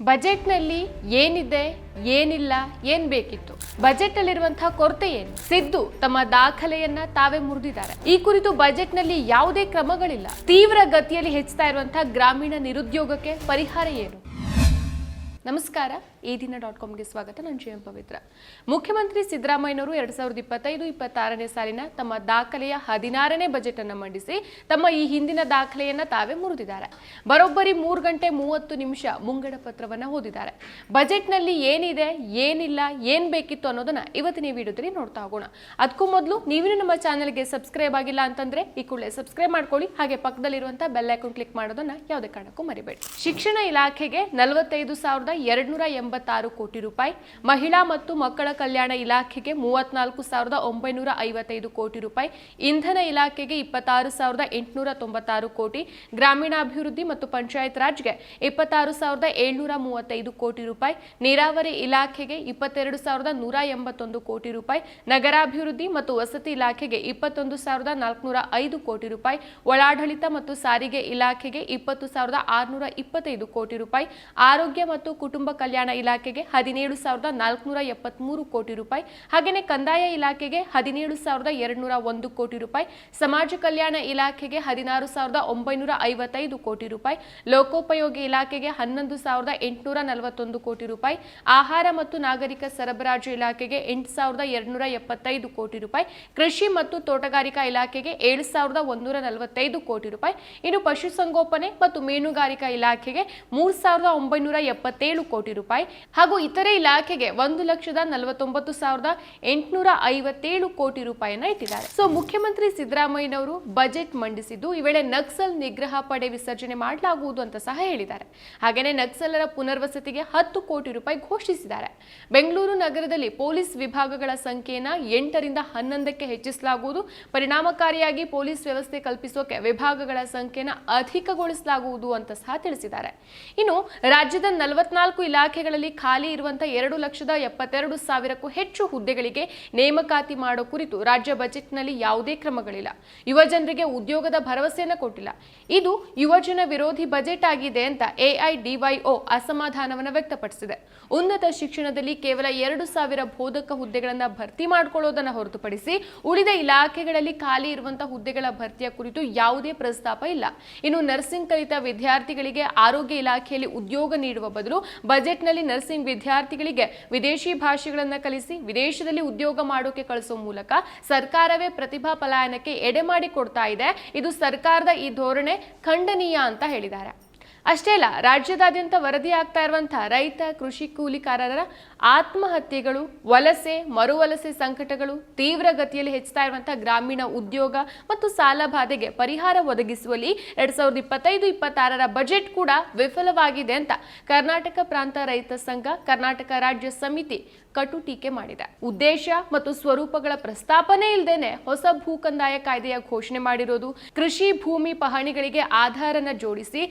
ಬಜೆಟ್ನಲ್ಲಿ ಏನಿದೆ, ಏನಿಲ್ಲ, ಏನ್ ಬೇಕಿತ್ತು? ಬಜೆಟ್ ಅಲ್ಲಿರುವಂತಹ ಕೊರತೆ ಏನು? ಸಿದ್ದು ತಮ್ಮ ದಾಖಲೆಯನ್ನ ತಾವೇ ಮುರಿದಿದ್ದಾರೆ. ಈ ಕುರಿತು ಬಜೆಟ್ನಲ್ಲಿ ಯಾವುದೇ ಕ್ರಮಗಳಿಲ್ಲ. ತೀವ್ರ ಗತಿಯಲ್ಲಿ ಹೆಚ್ಚುತ್ತಾ ಇರುವಂತಹ ಗ್ರಾಮೀಣ ನಿರುದ್ಯೋಗಕ್ಕೆ ಪರಿಹಾರ ಏನು? ನಮಸ್ಕಾರ. ಈ ದಿನ ಡಾಟ್ ಕಾಮ್ಗೆ ಸ್ವಾಗತ. ನಾನು ಜಿ ಎಂ ಪವಿತ್ರ. ಮುಖ್ಯಮಂತ್ರಿ ಸಿದ್ದರಾಮಯ್ಯನವರು ಎರಡ್ ಸಾವಿರದ ಇಪ್ಪತ್ತೈದು, ಇಪ್ಪತ್ತಾರನೇ ಸಾಲಿನ ತಮ್ಮ ದಾಖಲೆಯ ಹದಿನಾರನೇ ಬಜೆಟ್ ಅನ್ನು ಮಂಡಿಸಿ ತಮ್ಮ ಈ ಹಿಂದಿನ ದಾಖಲೆಯನ್ನ ತಾವೇ ಮುರಿದಿದ್ದಾರೆ. ಬರೋಬ್ಬರಿ ಮೂರು ಗಂಟೆ ಮೂವತ್ತು ನಿಮಿಷ ಮುಂಗಡ ಪತ್ರವನ್ನ ಓದಿದ್ದಾರೆ. ಬಜೆಟ್ನಲ್ಲಿ ಏನಿದೆ, ಏನಿಲ್ಲ, ಏನ್ ಬೇಕಿತ್ತು ಅನ್ನೋದನ್ನ ಇವತ್ತಿನ ವಿಡಿಯೋದಲ್ಲಿ ನೋಡ್ತಾ ಹೋಗೋಣ. ಅದಕ್ಕೂ ಮೊದಲು ನೀವಿನ ನಮ್ಮ ಚಾನೆಲ್ಗೆ ಸಬ್ಸ್ಕ್ರೈಬ್ ಆಗಿಲ್ಲ ಅಂತಂದ್ರೆ ಈ ಕೂಡಲೇ ಸಬ್ಸ್ಕ್ರೈಬ್ ಮಾಡ್ಕೊಳ್ಳಿ. ಹಾಗೆ ಪಕ್ಕದಲ್ಲಿರುವಂತಹ ಬೆಲ್ ಕ್ಲಿಕ್ ಮಾಡೋದನ್ನ ಯಾವುದೇ ಕಾರಣಕ್ಕೂ ಮರಿಬೇಡಿ. ಶಿಕ್ಷಣ ಇಲಾಖೆಗೆ ನಲವತ್ತೈದು ಸಾವಿರದ ಎರಡ್ನೂರ ಎಂಬತ್ತಾರು ಕೋಟಿ ರೂಪಾಯಿ. ಮಹಿಳಾ ಮತ್ತು ಮಕ್ಕಳ ಕಲ್ಯಾಣ ಇಲಾಖೆಗೆ ಮೂವತ್ನಾಲ್ಕು ಸಾವಿರದ ಒಂಬೈನೂರ ಐವತ್ತೈದು ಕೋಟಿ ರೂಪಾಯಿ. ಇಂಧನ ಇಲಾಖೆಗೆ ಇಪ್ಪತ್ತಾರು ಸಾವಿರದ ಎಂಟುನೂರ ತೊಂಬತ್ತಾರು ಕೋಟಿ. ಗ್ರಾಮೀಣಾಭಿವೃದ್ಧಿ ಮತ್ತು ಪಂಚಾಯತ್ ರಾಜ್ಗೆ ಇಪ್ಪತ್ತಾರು ಸಾವಿರದ ಏಳ್ನೂರ ಮೂವತ್ತೈದು ಕೋಟಿ ರೂಪಾಯಿ. ನೀರಾವರಿ ಇಲಾಖೆಗೆ ಇಪ್ಪತ್ತೆರಡು ಸಾವಿರದ ನೂರ ಎಂಬತ್ತೊಂದು ಕೋಟಿ ರೂಪಾಯಿ. ನಗರಾಭಿವೃದ್ಧಿ ಮತ್ತು ವಸತಿ ಇಲಾಖೆಗೆ ಇಪ್ಪತ್ತೊಂದು ಸಾವಿರದ ನಾಲ್ಕುನೂರ ಐದು ಕೋಟಿ ರೂಪಾಯಿ. ಒಳಾಡಳಿತ ಮತ್ತು ಸಾರಿಗೆ ಇಲಾಖೆಗೆ ಇಪ್ಪತ್ತು ಸಾವಿರದ ಆರುನೂರ ಇಪ್ಪತ್ತೈದು ಕೋಟಿ ರೂಪಾಯಿ. ಆರೋಗ್ಯ ಮತ್ತು ಕುಟುಂಬ ಕಲ್ಯಾಣ ಇಲಾಖೆಗೆ ಹದಿನೇಳು ಸಾವಿರದ ನಾಲ್ಕುನೂರ ಎಪ್ಪತ್ಮೂರು ಕೋಟಿ ರೂಪಾಯಿ ಹಾಗೆಯೇ ಕಂದಾಯ ಇಲಾಖೆಗೆ ಹದಿನೇಳು ಸಾವಿರದ ಎರಡುನೂರ ಒಂದು ಕೋಟಿ ರೂಪಾಯಿ, ಸಮಾಜ ಕಲ್ಯಾಣ ಇಲಾಖೆಗೆ ಹದಿನಾರು ಸಾವಿರದ ಒಂಬೈನೂರ ಐವತ್ತೈದು ಕೋಟಿ ರೂಪಾಯಿ, ಲೋಕೋಪಯೋಗಿ ಇಲಾಖೆಗೆ ಹನ್ನೊಂದು ಸಾವಿರದ ಎಂಟುನೂರ ನಲವತ್ತೊಂದು ಕೋಟಿ ರೂಪಾಯಿ, ಆಹಾರ ಮತ್ತು ನಾಗರಿಕ ಸರಬರಾಜು ಇಲಾಖೆಗೆ ಎಂಟು ಸಾವಿರದ ಎರಡುನೂರ ಎಪ್ಪತ್ತೈದು ಕೋಟಿ ರೂಪಾಯಿ, ಕೃಷಿ ಮತ್ತು ತೋಟಗಾರಿಕಾ ಇಲಾಖೆಗೆ ಏಳು ಸಾವಿರದ ಒಂದೂರ ನಲವತ್ತೈದು ಕೋಟಿ ರೂಪಾಯಿ, ಇನ್ನು ಪಶುಸಂಗೋಪನೆ ಮತ್ತು ಮೀನುಗಾರಿಕಾ ಇಲಾಖೆಗೆ ಮೂರು ಸಾವಿರದ ಒಂಬೈನೂರ ಎಪ್ಪತ್ತೇಳು ಕೋಟಿ ರೂಪಾಯಿ ಹಾಗೂ ಇತರೆ ಇಲಾಖೆಗೆ ಒಂದು ಲಕ್ಷದ ನಲವತ್ತೊಂಬತ್ತು ಸಾವಿರದ ಎಂಟುನೂರ ಐವತ್ತೇಳು ಕೋಟಿ ರೂಪಾಯಿಯನ್ನ ಇಟ್ಟಿದ್ದಾರೆ. ಸೊ ಮುಖ್ಯಮಂತ್ರಿ ಸಿದ್ದರಾಮಯ್ಯನವರು ಬಜೆಟ್ ಮಂಡಿಸಿದ್ದು, ಈ ವೇಳೆ ನಕ್ಸಲ್ ನಿಗ್ರಹ ಪಡೆ ವಿಸರ್ಜನೆ ಮಾಡಲಾಗುವುದು ಅಂತ ಸಹ ಹೇಳಿದ್ದಾರೆ. ಹಾಗೆಯೇ ನಕ್ಸಲರ ಪುನರ್ವಸತಿಗೆ ಹತ್ತು ಕೋಟಿ ರೂಪಾಯಿ ಘೋಷಿಸಿದ್ದಾರೆ. ಬೆಂಗಳೂರು ನಗರದಲ್ಲಿ ಪೊಲೀಸ್ ವಿಭಾಗಗಳ ಸಂಖ್ಯೆಯನ್ನ ಎಂಟರಿಂದ ಹನ್ನೊಂದಕ್ಕೆ ಹೆಚ್ಚಿಸಲಾಗುವುದು. ಪರಿಣಾಮಕಾರಿಯಾಗಿ ಪೊಲೀಸ್ ವ್ಯವಸ್ಥೆ ಕಲ್ಪಿಸೋಕೆ ವಿಭಾಗಗಳ ಸಂಖ್ಯೆನ ಅಧಿಕಗೊಳಿಸಲಾಗುವುದು ಅಂತ ಸಹ ತಿಳಿಸಿದ್ದಾರೆ. ಇನ್ನು, ರಾಜ್ಯದ ನಲವತ್ನಾಲ್ಕು ಇಲಾಖೆಗಳಲ್ಲಿ ಖಾಲಿ ಇರುವಂತಹ ಎರಡು ಲಕ್ಷದ ಎಪ್ಪತ್ತೆರಡು ಸಾವಿರಕ್ಕೂ ಹೆಚ್ಚು ಹುದ್ದೆಗಳಿಗೆ ನೇಮಕಾತಿ ಮಾಡೋ ಕುರಿತು ರಾಜ್ಯ ಬಜೆಟ್ನಲ್ಲಿ ಯಾವುದೇ ಕ್ರಮಗಳಿಲ್ಲ. ಯುವ ಜನರಿಗೆ ಉದ್ಯೋಗದ ಭರವಸೆಯನ್ನು ಕೊಟ್ಟಿಲ್ಲ. ಇದು ಯುವಜನ ವಿರೋಧಿ ಬಜೆಟ್ ಆಗಿದೆ ಅಂತ ಎಐಡಿವೈಒ ಅಸಮಾಧಾನವನ್ನು ವ್ಯಕ್ತಪಡಿಸಿದೆ. ಉನ್ನತ ಶಿಕ್ಷಣದಲ್ಲಿ ಕೇವಲ ಎರಡು ಸಾವಿರ ಬೋಧಕ ಹುದ್ದೆಗಳನ್ನು ಭರ್ತಿ ಮಾಡಿಕೊಳ್ಳೋದನ್ನು ಹೊರತುಪಡಿಸಿ ಉಳಿದ ಇಲಾಖೆಗಳಲ್ಲಿ ಖಾಲಿ ಇರುವಂತಹ ಹುದ್ದೆಗಳ ಭರ್ತಿಯ ಕುರಿತು ಯಾವುದೇ ಪ್ರಸ್ತಾಪ ಇಲ್ಲ. ಇನ್ನು ನರ್ಸಿಂಗ್ ಕಲಿತ ವಿದ್ಯಾರ್ಥಿಗಳಿಗೆ ಆರೋಗ್ಯ ಇಲಾಖೆಯಲ್ಲಿ ಉದ್ಯೋಗ ನೀಡುವ ಬದಲು ಬಜೆಟ್ನಲ್ಲಿ ನರ್ಸಿಂಗ್ ವಿದ್ಯಾರ್ಥಿಗಳಿಗೆ ವಿದೇಶಿ ಭಾಷೆಗಳನ್ನು ಕಲಿಸಿ ವಿದೇಶದಲ್ಲಿ ಉದ್ಯೋಗ ಮಾಡೋಕೆ ಕಳಿಸೋ ಮೂಲಕ ಸರ್ಕಾರವೇ ಪ್ರತಿಭಾ ಪಲಾಯನಕ್ಕೆ ಎಡೆ ಮಾಡಿ ಕೊಡ್ತಾ ಇದೆ. ಇದು ಸರ್ಕಾರದ ಈ ಧೋರಣೆ ಖಂಡನೀಯ ಅಂತ ಹೇಳಿದ್ದಾರೆ. ಅಷ್ಟೇ ಅಲ್ಲ, ರಾಜ್ಯದಾದ್ಯಂತ ವರದಿಯಾಗ್ತಾ ಇರುವಂತಹ ರೈತ, ಕೃಷಿ ಕೂಲಿಕಾರರ ಆತ್ಮಹತ್ಯೆಗಳು, ವಲಸೆ, ಮರುವಲಸೆ ಸಂಕಟಗಳು ತೀವ್ರ ಗತಿಯಲ್ಲಿ ಹೆಚ್ಚುತ್ತಾ ಇರುವಂತಹ ಗ್ರಾಮೀಣ ಉದ್ಯೋಗ ಮತ್ತು ಸಾಲ ಬಾಧೆಗೆ ಪರಿಹಾರ ಒದಗಿಸುವಲ್ಲಿ ಎರಡ್ ಸಾವಿರದ ಇಪ್ಪತ್ತೈದು, ಇಪ್ಪತ್ತಾರರ ಬಜೆಟ್ ಕೂಡ ವಿಫಲವಾಗಿದೆ ಅಂತ ಕರ್ನಾಟಕ ಪ್ರಾಂತ ರೈತ ಸಂಘ, ಕರ್ನಾಟಕ ರಾಜ್ಯ ಸಮಿತಿ ಕಟು ಟೀಕೆ ಮಾಡಿದೆ. ಉದ್ದೇಶ ಮತ್ತು ಸ್ವರೂಪಗಳ ಪ್ರಸ್ತಾಪನೆ ಇಲ್ಲದೇನೆ ಹೊಸ ಭೂ ಕಂದಾಯ ಕಾಯ್ದೆಯ ಘೋಷಣೆ ಮಾಡಿರೋದು ಕೃಷಿ ಭೂಮಿ ಪಹಣಿಗಳಿಗೆ ಆಧಾರನ ಜೋಡಿಸಿ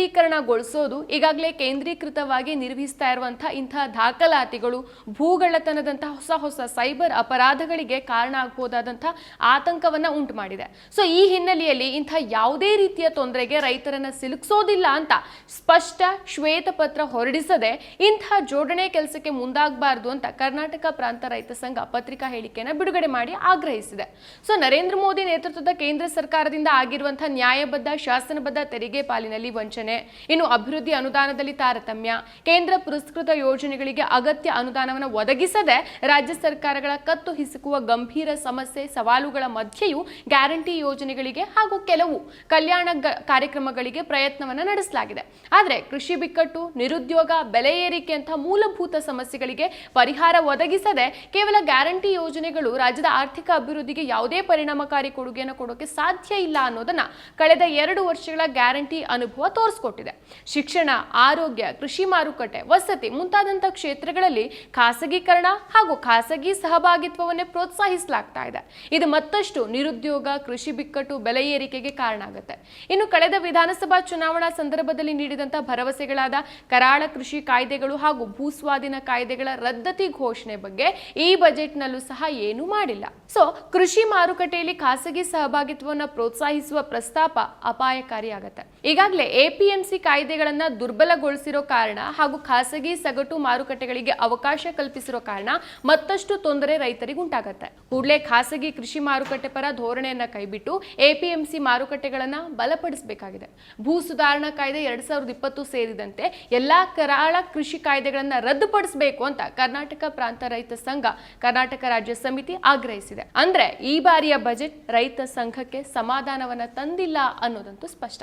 ಡಿಜಿಟಲೀಕರಣಗೊಳಿಸೋದು ಈಗಾಗಲೇ ಕೇಂದ್ರೀಕೃತವಾಗಿ ನಿರ್ವಹಿಸ್ತಾ ಇರುವಂತಹ ಇಂತಹ ದಾಖಲಾತಿಗಳು, ಭೂಗಳ್ಳತನದಂತಹ ಹೊಸ ಹೊಸ ಸೈಬರ್ ಅಪರಾಧಗಳಿಗೆ ಕಾರಣ ಆಗಬಹುದಾದಂತಹ ಆತಂಕವನ್ನ ಉಂಟು ಮಾಡಿದೆ ಸೊ ಈ ಹಿನ್ನೆಲೆಯಲ್ಲಿ ಇಂಥ ಯಾವುದೇ ರೀತಿಯ ತೊಂದರೆಗೆ ರೈತರನ್ನ ಸಿಲುಕಿಸೋದಿಲ್ಲ ಅಂತ ಸ್ಪಷ್ಟ ಶ್ವೇತಪತ್ರ ಹೊರಡಿಸದೆ ಇಂತಹ ಜೋಡಣೆ ಕೆಲಸಕ್ಕೆ ಮುಂದಾಗಬಾರದು ಅಂತ ಕರ್ನಾಟಕ ಪ್ರಾಂತ ರೈತ ಸಂಘ ಪತ್ರಿಕಾ ಹೇಳಿಕೆಯನ್ನು ಬಿಡುಗಡೆ ಮಾಡಿ ಆಗ್ರಹಿಸಿದೆ. ಸೊ ನರೇಂದ್ರ ಮೋದಿ ನೇತೃತ್ವದ ಕೇಂದ್ರ ಸರ್ಕಾರದಿಂದ ಆಗಿರುವಂತಹ ನ್ಯಾಯಬದ್ಧ, ಶಾಸನಬದ್ಧ ತೆರಿಗೆ ಪಾಲಿನಲ್ಲಿ ವಂಚನೆ ಇನ್ನು ಅಭಿವೃದ್ಧಿ ಅನುದಾನದಲ್ಲಿ ತಾರತಮ್ಯ. ಕೇಂದ್ರ ಪುರಸ್ಕೃತ ಯೋಜನೆಗಳಿಗೆ ಅಗತ್ಯ ಅನುದಾನವನ್ನು ಒದಗಿಸದೆ ರಾಜ್ಯ ಸರ್ಕಾರಗಳ ಕತ್ತು ಹಿಸುಕುವ ಗಂಭೀರ ಸಮಸ್ಯೆ, ಸವಾಲುಗಳ ಮಧ್ಯೆಯೂ ಗ್ಯಾರಂಟಿ ಯೋಜನೆಗಳಿಗೆ ಹಾಗೂ ಕೆಲವು ಕಲ್ಯಾಣ ಕಾರ್ಯಕ್ರಮಗಳಿಗೆ ಪ್ರಯತ್ನವನ್ನು ನಡೆಸಲಾಗಿದೆ. ಆದರೆ ಕೃಷಿ ಬಿಕ್ಕಟ್ಟು, ನಿರುದ್ಯೋಗ, ಬೆಲೆ ಏರಿಕೆಯಂತಹ ಮೂಲಭೂತ ಸಮಸ್ಯೆಗಳಿಗೆ ಪರಿಹಾರ ಒದಗಿಸದೆ ಕೇವಲ ಗ್ಯಾರಂಟಿ ಯೋಜನೆಗಳು ರಾಜ್ಯದ ಆರ್ಥಿಕ ಅಭಿವೃದ್ಧಿಗೆ ಯಾವುದೇ ಪರಿಣಾಮಕಾರಿ ಕೊಡುಗೆಯನ್ನು ಕೊಡೋಕೆ ಸಾಧ್ಯ ಇಲ್ಲ ಅನ್ನೋದನ್ನ ಕಳೆದ ಎರಡು ವರ್ಷಗಳ ಗ್ಯಾರಂಟಿ ಅನುಭವ ತೋರಿಸ್ಕೊಟ್ಟಿದೆ ಶಿಕ್ಷಣ, ಆರೋಗ್ಯ, ಕೃಷಿ ಮಾರುಕಟ್ಟೆ, ವಸತಿ ಮುಂತಾದಂಥ ಕ್ಷೇತ್ರಗಳಲ್ಲಿ ಖಾಸಗೀಕರಣ ಹಾಗೂ ಖಾಸಗಿ ಸಹಭಾಗಿತ್ವವನ್ನೇ ಪ್ರೋತ್ಸಾಹಿಸಲಾಗ್ತಾ ಇದೆ. ಇದು ಮತ್ತಷ್ಟು ನಿರುದ್ಯೋಗ, ಕೃಷಿ ಬಿಕ್ಕಟ್ಟು, ಬೆಲೆ ಏರಿಕೆಗೆ ಕಾರಣ ಆಗುತ್ತೆ. ಇನ್ನು ಕಳೆದ ವಿಧಾನಸಭಾ ಚುನಾವಣಾ ಸಂದರ್ಭದಲ್ಲಿ ನೀಡಿದಂಥ ಭರವಸೆಗಳಾದ ಕರಾಳ ಕೃಷಿ ಕಾಯ್ದೆಗಳು ಹಾಗೂ ಭೂಸ್ವಾಧೀನ ಕಾಯ್ದೆಗಳ ರದ್ದತಿ ಘೋಷಣೆ ಬಗ್ಗೆ ಈ ಬಜೆಟ್ನಲ್ಲೂ ಸಹ ಏನೂ ಮಾಡಿಲ್ಲ. ಸೊ, ಕೃಷಿ ಮಾರುಕಟ್ಟೆಯಲ್ಲಿ ಖಾಸಗಿ ಸಹಭಾಗಿತ್ವವನ್ನು ಪ್ರೋತ್ಸಾಹಿಸುವ ಪ್ರಸ್ತಾಪ ಅಪಾಯಕಾರಿಯಾಗತ್ತೆ. ಈಗಾಗಲೇ ಎಪಿ ಎಪಿಎಂಸಿ ಕಾಯ್ದೆಗಳನ್ನು ದುರ್ಬಲಗೊಳಿಸಿರೋ ಕಾರಣ ಹಾಗೂ ಖಾಸಗಿ ಸಗಟು ಮಾರುಕಟ್ಟೆಗಳಿಗೆ ಅವಕಾಶ ಕಲ್ಪಿಸಿರೋ ಕಾರಣ ಮತ್ತಷ್ಟು ತೊಂದರೆ ರೈತರಿಗೆ ಉಂಟಾಗುತ್ತೆ. ಕೂಡಲೇ ಖಾಸಗಿ ಕೃಷಿ ಮಾರುಕಟ್ಟೆ ಪರ ಧೋರಣೆಯನ್ನ ಕೈಬಿಟ್ಟು ಎಪಿಎಂಸಿ ಮಾರುಕಟ್ಟೆಗಳನ್ನ ಬಲಪಡಿಸಬೇಕಾಗಿದೆ. ಭೂ ಸುಧಾರಣಾ ಕಾಯ್ದೆ ಎರಡ್ ಸಾವಿರದ ಇಪ್ಪತ್ತು ಸೇರಿದಂತೆ ಎಲ್ಲಾ ಕರಾಳ ಕೃಷಿ ಕಾಯ್ದೆಗಳನ್ನು ರದ್ದುಪಡಿಸಬೇಕು ಅಂತ ಕರ್ನಾಟಕ ಪ್ರಾಂತ ರೈತ ಸಂಘ, ಕರ್ನಾಟಕ ರಾಜ್ಯ ಸಮಿತಿ ಆಗ್ರಹಿಸಿದೆ. ಅಂದ್ರೆ ಈ ಬಾರಿಯ ಬಜೆಟ್ ರೈತ ಸಂಘಕ್ಕೆ ಸಮಾಧಾನವನ್ನ ತಂದಿಲ್ಲ ಅನ್ನೋದಂತೂ ಸ್ಪಷ್ಟ.